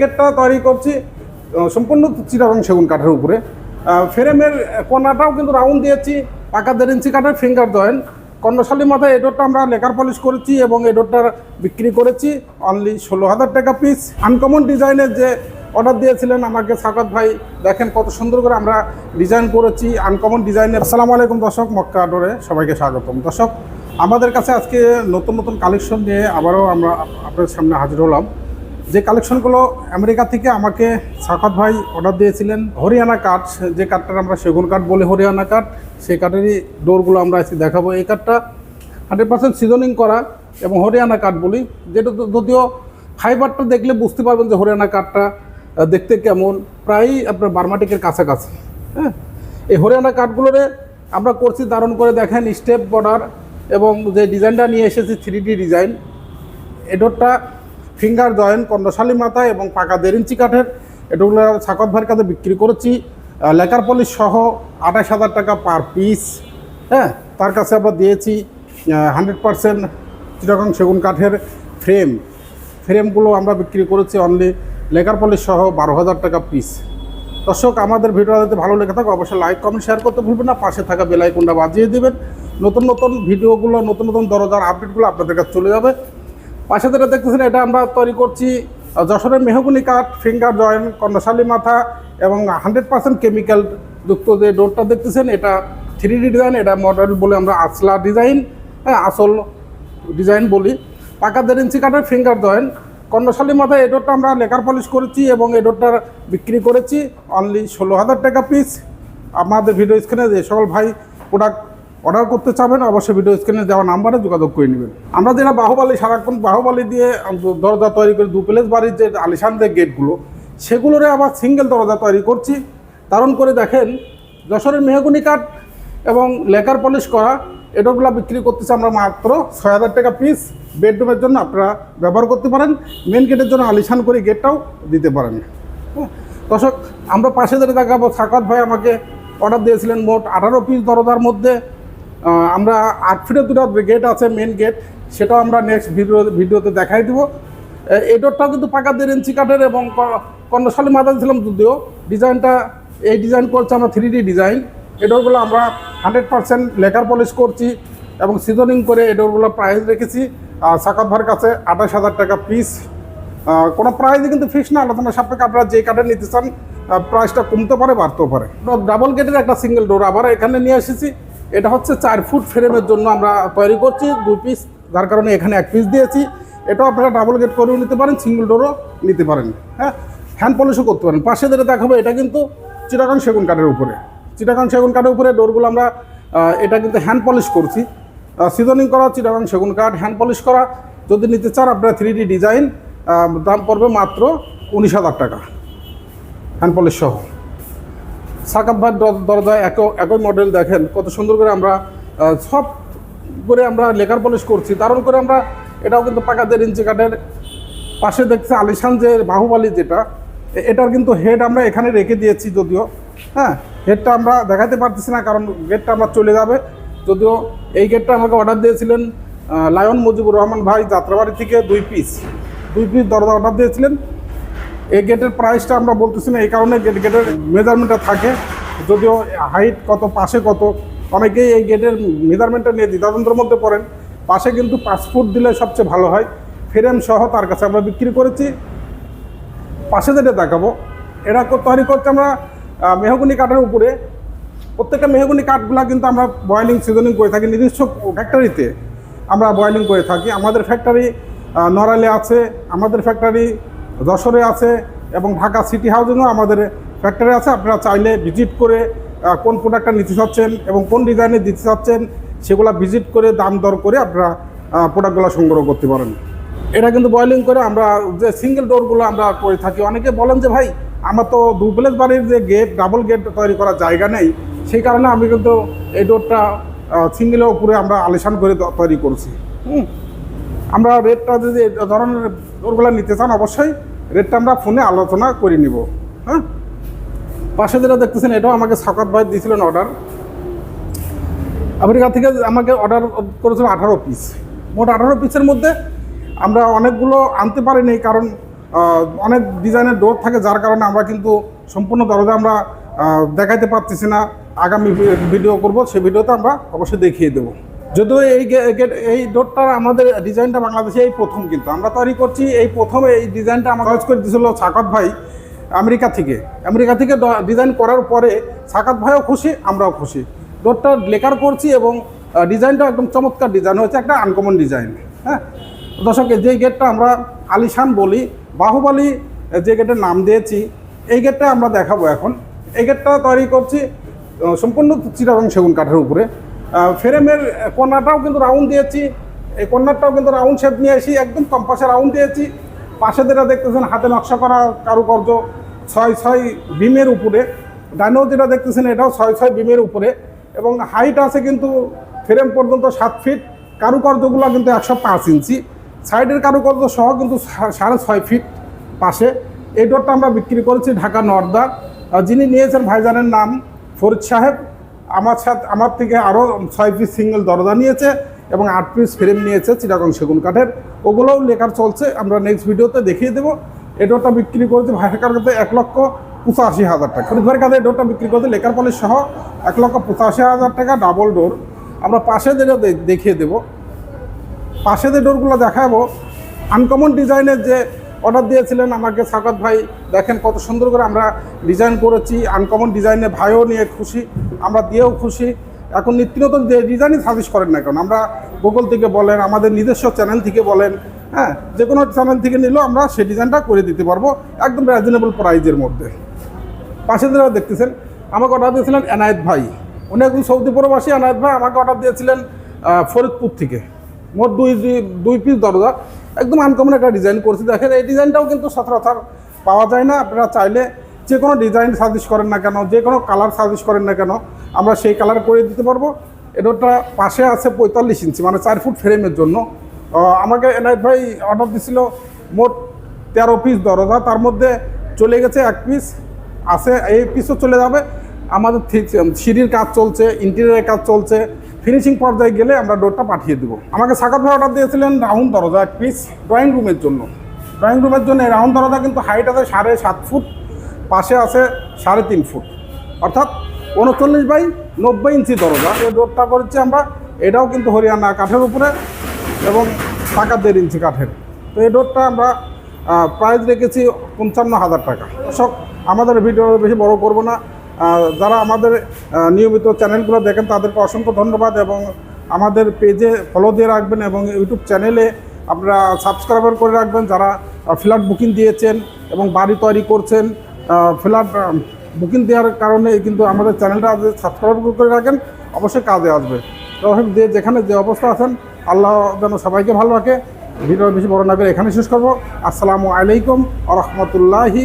গেটটা তৈরি করছি সম্পূর্ণ চিটাগং সেগুন কাঠের উপরে। ফ্রেমের কোনাটাও কিন্তু রাউন্ড দিয়েছি, পাকা দেড় ইঞ্চি কাঠের ফিঙ্গার জয়েন কর্ণশালী মাথায় এডোরটা আমরা লেকার পলিশ করেছি এবং এডোরটা বিক্রি করেছি অনলি ষোলো হাজার টাকা পিস আনকমন ডিজাইনের যে অর্ডার দিয়েছিলেন আমাকে সাকাত ভাই, দেখেন কত সুন্দর করে আমরা ডিজাইন করেছি আনকমন ডিজাইনের আসসালামু আলাইকুম দর্শক, মক্কা ডোরে সবাইকে স্বাগতম। দর্শক, আমাদের কাছে আজকে নতুন নতুন কালেকশন নিয়ে আবারও আমরা আপনাদের সামনে হাজির হলাম। যে কালেকশনগুলো আমেরিকা থেকে আমাকে সাকাত ভাই অর্ডার দিয়েছিলেন, হরিয়ানা কাঠ, যে কাঠটার আমরা সেগুন কাঠ বলি হরিয়ানা কাঠ, সেই কাঠেরই ডোরগুলো আমরা আজকে দেখাবো। এই কাঠটা হান্ড্রেড পার্সেন্ট সিজনিং করা এবং হরিয়ানা কাঠ বলি, যেটা যদিও ফাইবারটা দেখলে বুঝতে পারবেন যে হরিয়ানা কাঠটা দেখতে কেমন। প্রায়ই আপনার বার্মাটিকের কাছাকাছি হ্যাঁ? এই হরিয়ানা কাঠগুলোরে আমরা করছি দারুণ করে দেখেন স্টেপ বর্ডার এবং যে ডিজাইনটা নিয়ে এসেছি থ্রি ডিজাইন এডোরটা ফিঙ্গার জয়েন কর্ণশালী মাথা এবং পাকা দেড় ইঞ্চি কাঠের। এগুলো সাকত ভাইয়ের কাছে বিক্রি করেছি। লেকার পলিশ সহ আঠাশ হাজার টাকা পার পিস হ্যাঁ তার কাছে আমরা দিয়েছি হান্ড্রেড পারসেন্ট চিটাগং সেগুন কাঠের ফ্রেম ফ্রেমগুলো আমরা বিক্রি করেছি অনলি লেকার পলিশ সহ বারো হাজার টাকা পিস দর্শক, আমাদের ভিডিও যদি ভালো লেগে থাকে, অবশ্যই লাইক কমেন্ট শেয়ার করতে ভুলবেন না। পাশে থাকা বেল আইকনটা বাজিয়ে দেবেন। নতুন নতুন ভিডিওগুলো, নতুন নতুন দরজার আপডেটগুলো আপনাদের কাছে চলে যাবে। পাশে যেটা দেখতেছেন, এটা আমরা তৈরি করছি যশোরের মেহগুনি কাঠ, ফিঙ্গার জয়েন্ট কর্ণশালী মাথা এবং হান্ড্রেড পার্সেন্ট কেমিক্যাল যুক্ত যে ডোরটা দেখতেছেন, এটা থ্রি ডিজাইন এটা মডেল বলে আমরা আসলা ডিজাইন হ্যাঁ আসল ডিজাইন বলি। পাকা দেড় ইঞ্চি কাঠের ফিঙ্গার জয়েন্ট কর্ণশালী মাথায় এডোরটা আমরা লেকার পলিশ করেছি এবং এডোরটা বিক্রি করেছি অনলি ষোলো হাজার টাকা পিস আমাদের ভিডিও স্ক্রিনে যে সকল ভাই প্রোডাক্ট অর্ডার করতে চাবেন অবশ্যই ভিডিও স্ক্রিনে দেওয়া নাম্বারে যোগাযোগ করে নেবেন। আমরা যেটা বাহুবালি সারাক্ষণ বাহুবালি দিয়ে দরজা তৈরি করি দু প্লেস বাড়ির যে আলিশান যে গেটগুলো সেগুলোরে আবার সিঙ্গেল দরজা তৈরি করছি। দারুণ করে দেখেন যশোরের মেহগুনি কাঠ এবং লেকার পলিশ করা এডোগুলো বিক্রি করতেছি আমরা মাত্র ছয় হাজার টাকা পিস বেডরুমের জন্য আপনারা ব্যবহার করতে পারেন। মেন গেটের জন্য আলিশান করে গেটটাও দিতে পারেন। হ্যাঁ, দর্শক আমরা পাশে ধরে দেখাবো সাকাত ভাই আমাকে অর্ডার দিয়েছিলেন মোট আঠারো পিস দরজার মধ্যে। আমরা আট ফিটের দুটো গেট আছে মেন গেট সেটাও আমরা নেক্সট ভিডিও ভিডিওতে দেখাই দিব। এই ডোরটাও কিন্তু পাকা দেড় ইঞ্চি কাঠের এবং কর্ণশালী মাথা দিয়েছিলাম যদিও। ডিজাইনটা এই ডিজাইন করছে আমরা থ্রি ডি ডিজাইন এই ডোরগুলো আমরা হান্ড্রেড পার্সেন্ট লেকার পলিশ করছি এবং সিজনিং করে এই ডোরগুলো প্রাইস রেখেছি। সাকাত ভাইয়ের কাছে আঠাশ হাজার টাকা পিস কোনো প্রাইসই কিন্তু ফিক্স না, আলোচনা সাপেক্ষে আপনারা যে কাঠে নিতে চান প্রাইসটা কমতে পারে, বাড়তেও পারে। ডাবল গেটের একটা সিঙ্গেল ডোর আবার এখানে নিয়ে এসেছি। এটা হচ্ছে চার ফুট ফ্রেমের জন্য আমরা তৈরি করছি, দুই পিস যার কারণে এখানে এক পিস দিয়েছি। এটাও আপনারা ডাবল গেট করেও নিতে পারেন সিঙ্গেল ডোরও নিতে পারেন হ্যাঁ? হ্যান্ড পলিশও করতে পারেন। পাশে যেটা দেখাবো, এটা কিন্তু চিটাগাং সেগুন কাঠের উপরে। চিটাগাং সেগুন কাঠের উপরে ডোরগুলো আমরা এটা কিন্তু হ্যান্ড পলিশ করছি। সিজনিং করা চিটাগাং সেগুন কাঠ হ্যান্ড পলিশ করা। যদি নিতে চান আপনারা থ্রি ডি ডিজাইন দাম পড়বে মাত্র উনিশ হাজার টাকা। হ্যান্ড পলিশ সহ। ভাই দরজায় একই একই মডেল দেখেন, কত সুন্দর করে আমরা সব করে আমরা লেকার পলিশ করছি। দারুণ করে আমরা, এটাও কিন্তু পাকা দেড় ইঞ্চি কাঠের। পাশে দেখছে আলিশান যে বাহুবালি যেটা এটার কিন্তু হেড আমরা এখানে রেখে দিয়েছি যদিও। হ্যাঁ হেডটা আমরা দেখাতে পারতেছি না, কারণ গেটটা আমার চলে যাবে। যদিও এই গেটটা আমাকে অর্ডার দিয়েছিলেন লায়ন মুজিবুর রহমান ভাই যাত্রাবাড়ি থেকে দুই পিস দুই পিস দরজা অর্ডার দিয়েছিলেন। এই গেটের প্রাইসটা আমরা বলতেছি না, এই কারণে গেট গেটের মেজারমেন্টটা থাকে। যদিও হাইট কত, পাশে কত, অনেকেই এই গেটের মেজারমেন্টটা নিয়ে দ্বিধাদ্বন্দ্বের মধ্যে পড়েন। পাশে কিন্তু পাঁচ ফুট দিলে সবচেয়ে ভালো হয়। ফ্রেম সহ তার কাছে আমরা বিক্রি করেছি। পাশে যেটা দেখাবো, এটা তৈরি করছে আমরা মেহগুনি কাঠের উপরে। প্রত্যেকটা মেহগুনি কাঠগুলা কিন্তু আমরা বয়েলিং সিজনিং করে থাকি। নিজস্ব ফ্যাক্টরিতে আমরা বয়েলিং করে থাকি। আমাদের ফ্যাক্টরি নড়াইলে আছে। আমাদের ফ্যাক্টরি যশোরে আছে এবং ঢাকা সিটি হাউজিংও আমাদের ফ্যাক্টরি আছে। আপনারা চাইলে ভিজিট করে কোন প্রোডাক্টটা নিতে চাচ্ছেন এবং কোন ডিজাইনে দিতে চাচ্ছেন, সেগুলো ভিজিট করে দাম দর করে আপনারা প্রোডাক্টগুলো সংগ্রহ করতে পারেন। এটা কিন্তু বয়লিং করে আমরা যে সিঙ্গেল ডোরগুলো আমরা করে থাকি, অনেকে বলেন যে, ভাই, আমার তো দু প্লেস বাড়ির যে গেট ডাবল গেট তৈরি করার জায়গা নেই। সেই কারণে আমি কিন্তু এই ডোরটা সিঙ্গেলের উপরে আমরা আলিশান করে তৈরি করছি। হুম? আমরা রেটটা যদি ধরনের ডোরগুলো নিতে চান, অবশ্যই রেটটা আমরা ফোনে আলোচনা করে নিব। হ্যাঁ? পাশে যেটা দেখতেছেন, এটাও আমাকে সাকাত ভাই দিয়েছিলেন অর্ডার আমেরিকা থেকে আমাকে অর্ডার করেছিল আঠারো পিস মোট আঠারো পিসের মধ্যে আমরা অনেকগুলো আনতে পারিনি, কারণ অনেক ডিজাইনের ডোর থাকে, যার কারণে আমরা কিন্তু সম্পূর্ণ দরজা আমরা দেখাইতে পারতেছি না। আগামী ভিডিও করব সেই ভিডিওতে আমরা অবশ্যই দেখিয়ে দেবো। যদিও এই এই ডোরটার আমাদের ডিজাইনটা বাংলাদেশে এই প্রথম কিন্তু। আমরা তৈরি করছি এই প্রথম এই ডিজাইনটা আমার চয়েস করে দিয়েছিল সাকাত ভাই আমেরিকা থেকে। আমেরিকা থেকে ডিজাইন করার পরে সাকাত ভাইও খুশি, আমরাও খুশি। ডোরটা লেকার করছি এবং ডিজাইনটা একদম চমৎকার ডিজাইন হচ্ছে একটা আনকমন ডিজাইন হ্যাঁ? দর্শক যে গেটটা আমরা আলিশান বলি, বাহুবালি যে গেটের নাম দিয়েছি, এই গেটটা আমরা দেখাবো এখন। এই গেটটা তৈরি করছি সম্পূর্ণ চিটাগং সেগুন কাঠের উপরে। ফ্রেমের কর্নারটাও কিন্তু রাউন্ড দিয়েছি। এই কর্নারটাও কিন্তু রাউন্ড শেপ নিয়ে এসি একদম কম্পাসে রাউন্ড দিয়েছি। পাশে যেটা দেখতেছেন, হাতে নকশা করা কারুকার্য, ছয় ছয় বিমের উপরে। ডাইনেও যেটা দেখতেছেন, এটাও ছয় ছয় বিমের উপরে। এবং হাইট আছে কিন্তু ফ্রেম পর্যন্ত সাত ফিট কারুকার্যগুলো কিন্তু একশো পাঁচ ইঞ্চি। সাইডের কারুকার্য সহ কিন্তু সাড়ে ছয় ফিট পাশে। এই ডোরটা আমরা বিক্রি করেছি ঢাকা নর্দা। যিনি নিয়েছেন ভাইজানের নাম ফরিদ সাহেব। আমার সাথে, আমার থেকে আরও ছয় পিস সিঙ্গেল দরজা নিয়েছে এবং আট পিস ফ্রেম নিয়েছে চিটাগং সেগুন কাঠের। ওগুলোও লেখার চলছে, আমরা নেক্সট ভিডিওতে দেখিয়ে দেবো। এই ডোরটা বিক্রি করেছে ভাইয়ের কাছে এক লক্ষ পঁচাশি হাজার টাকা। ফরিদ ভাইয়ের কাছে এই ডোরটা বিক্রি করেছে লেখার পলিশ সহ এক লক্ষ পঁচাশি হাজার টাকা ডাবল ডোর আমরা পাশে যেটা দেখিয়ে দেবো। পাশে যে ডোরগুলো দেখাবো আনকমন ডিজাইনের যে অর্ডার দিয়েছিলেন। আমাকে সাকাত ভাই, দেখেন কত সুন্দর করে আমরা ডিজাইন করেছি আনকমন ডিজাইনে ভাইও নিয়ে খুশি, আমরা দিয়েও খুশি। এখন নিত্য নতুন যে ডিজাইনই সাজেস্ট করেন না কেন, আমরা গুগল থেকে বলেন, আমাদের নিজস্ব চ্যানেল থেকে বলেন হ্যাঁ যে কোনো চ্যানেল থেকে নিলেও আমরা সেই ডিজাইনটা করে দিতে পারব একদম রিজনেবল প্রাইজের মধ্যে। পাশে যারা দেখতেছেন, আমাকে অর্ডার দিয়েছিলেন এনায়েত ভাই। উনি একজন সৌদি প্রবাসী, এনায়েত ভাই আমাকে অর্ডার দিয়েছিলেন ফরিদপুর থেকে। মোট দুই- দুই পিস দরজা। একদম আনকমন একটা ডিজাইন করছি। দেখেন, এই ডিজাইনটাও কিন্তু সচরাচর পাওয়া যায় না। আপনারা চাইলে যে কোনো ডিজাইন সাজেস্ট করেন না কেন, যে কোনো কালার সাজেস্ট করেন না কেন, আমরা সেই কালার করে দিতে পারব। এটা পাশে আছে পঁয়তাল্লিশ ইঞ্চি মানে চার ফুট ফ্রেমের জন্য। আমাকে এনায়েত ভাই অর্ডার দিছিল মোট তেরো পিস দরজা, তার মধ্যে চলে গেছে এক পিস আছে, এই পিসও চলে যাবে। আমাদের সিঁড়ির কাজ চলছে ইন্টেরিয়ারের কাজ চলছে। ফিনিশিং পর্যায়ে গেলে আমরা ডোরটা পাঠিয়ে দেবো। আমাকে সাকাত ভাই অর্ডার দিয়েছিলেন রাউন্ড দরজা, এক পিস ড্রয়িং রুমের জন্য। ড্রয়িং রুমের জন্য রাউন্ড দরজা কিন্তু হাইট আছে সাড়ে সাত ফুট, পাশে আছে সাড়ে তিন ফুট। অর্থাৎ উনচল্লিশ বাই নব্বই ইঞ্চি দরজা। এই ডোরটা করেছি আমরা, এটাও কিন্তু হরিয়ানা কাঠের উপরে এবং টাকা দেড় ইঞ্চি কাঠের। তো এই ডোরটা আমরা প্রাইস রেখেছি পঞ্চান্ন হাজার টাকা। সব আমাদের ভিডিও বেশি বড় করব না। যারা আমাদের নিয়মিত চ্যানেলগুলো দেখেন, তাদেরকে অসংখ্য ধন্যবাদ এবং আমাদের পেজে ফলো দিয়ে রাখবেন এবং ইউটিউব চ্যানেলে আপনারা সাবস্ক্রাইবার করে রাখবেন যারা ফ্ল্যাট বুকিং দিয়েছেন এবং বাড়ি তৈরি করছেন ফ্ল্যাট বুকিং দেওয়ার কারণে কিন্তু আমাদের চ্যানেলটা সাবস্ক্রাইব করে রাখেন, অবশ্যই কাজে আসবে। তো যে যেখানে যে অবস্থা আছেন, আল্লাহ যেন সবাইকে ভালো রাখে। ভিডিও বেশি বড় না করে এখানে শেষ করব। আসসালামু আলাইকুম আ রহমতুল্লাহি